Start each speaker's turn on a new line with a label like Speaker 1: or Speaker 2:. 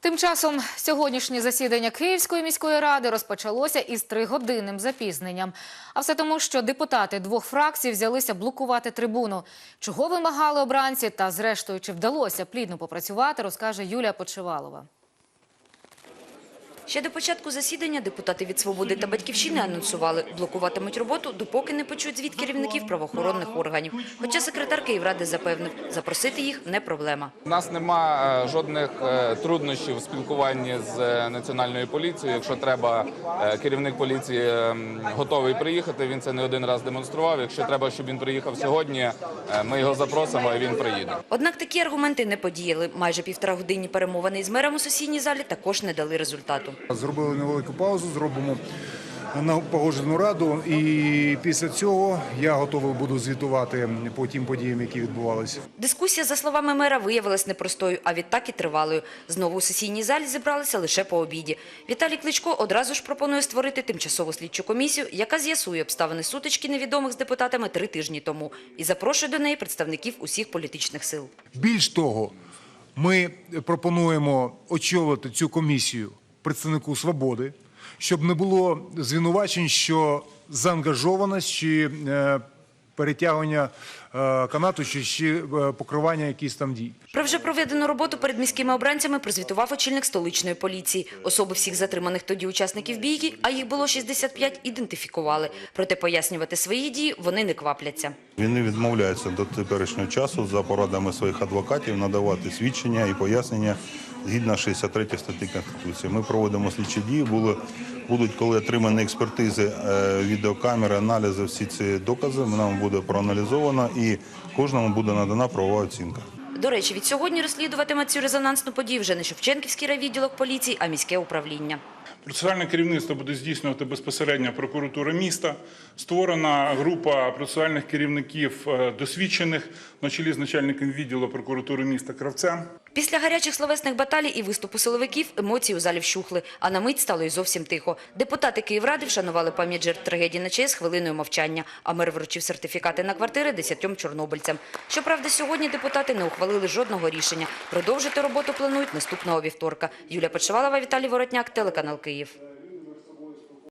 Speaker 1: Тим часом сьогоднішнє засідання Київської міської ради розпочалося із тригодинним запізненням. А все тому, що депутати двох фракцій взялися блокувати трибуну. Чого вимагали обранці та, зрештою, чи вдалося плідно попрацювати, розкаже Юлія Почивалова.
Speaker 2: Ще до початку засідання депутати від «Свободи» та «Батьківщини» анонсували, блокуватимуть роботу, допоки не почують звіт керівників правоохоронних органів. Хоча секретар Київради запевнив, запросити їх не проблема.
Speaker 3: У нас нема е, жодних е, труднощів в спілкуванні з е, національною поліцією. Якщо треба, керівник поліції готовий приїхати. Він це не один раз демонстрував. Якщо треба, щоб він приїхав сьогодні, ми його запросимо, і він приїде.
Speaker 2: Однак такі аргументи не подіяли. Майже півтора годинні перемовини із мером у сесійній залі також не дали результату.
Speaker 4: Зробили невелику паузу, зробимо на погоджену раду, і після цього я готовий буду звітувати по тим подіям, які відбувалися.
Speaker 2: Дискусія, за словами мера, виявилась непростою, а відтак і тривалою. Знову у сесійній залі зібралися лише по обіді. Віталій Кличко одразу ж пропонує створити тимчасову слідчу комісію, яка з'ясує обставини сутички невідомих з депутатами три тижні тому і запрошує до неї представників усіх політичних сил.
Speaker 4: Більш того, ми пропонуємо очолити цю комісію представнику свободи, щоб не було звинувачень, що заангажованість чи е, перетягування канату, чи ще е, покривання якихось там дій.
Speaker 2: Про вже проведену роботу перед міськими обранцями прозвітував очільник столичної поліції. Особи всіх затриманих тоді учасників бійки, а їх було 65, ідентифікували. Проте пояснювати свої дії вони не квапляться.
Speaker 5: Він відмовляється до теперішнього часу за порадами своїх адвокатів надавати свідчення і пояснення згідно 63 статті Конституції. Ми проводимо слідчі дії. Були, будуть, коли отримані експертизи, е, відеокамери, аналізи, всі ці докази нам буде проаналізовано і кожному буде надана правова оцінка.
Speaker 2: До речі, від сьогодні розслідуватиме цю резонансну подію вже не Шевченківський райвідділок поліції, а міське управління.
Speaker 6: Процесуальне керівництво буде здійснювати безпосередньо прокуратура міста. Створена група процесуальних керівників е, досвідчених на чолі з начальником відділу прокуратури міста Кравцем.
Speaker 2: Після гарячих словесних баталій і виступу силовиків емоції у залі вщухли, а на мить стало й зовсім тихо. Депутати Київради вшанували пам'ять жертв трагедії на ЧАЕС хвилиною мовчання, а мер вручив сертифікати на квартири десятьом чорнобильцям. Щоправда, сьогодні депутати не ухвалили жодного рішення. Продовжити роботу планують наступного вівторка. Юлія Почевалова, Віталій Воротняк, телеканал Київ.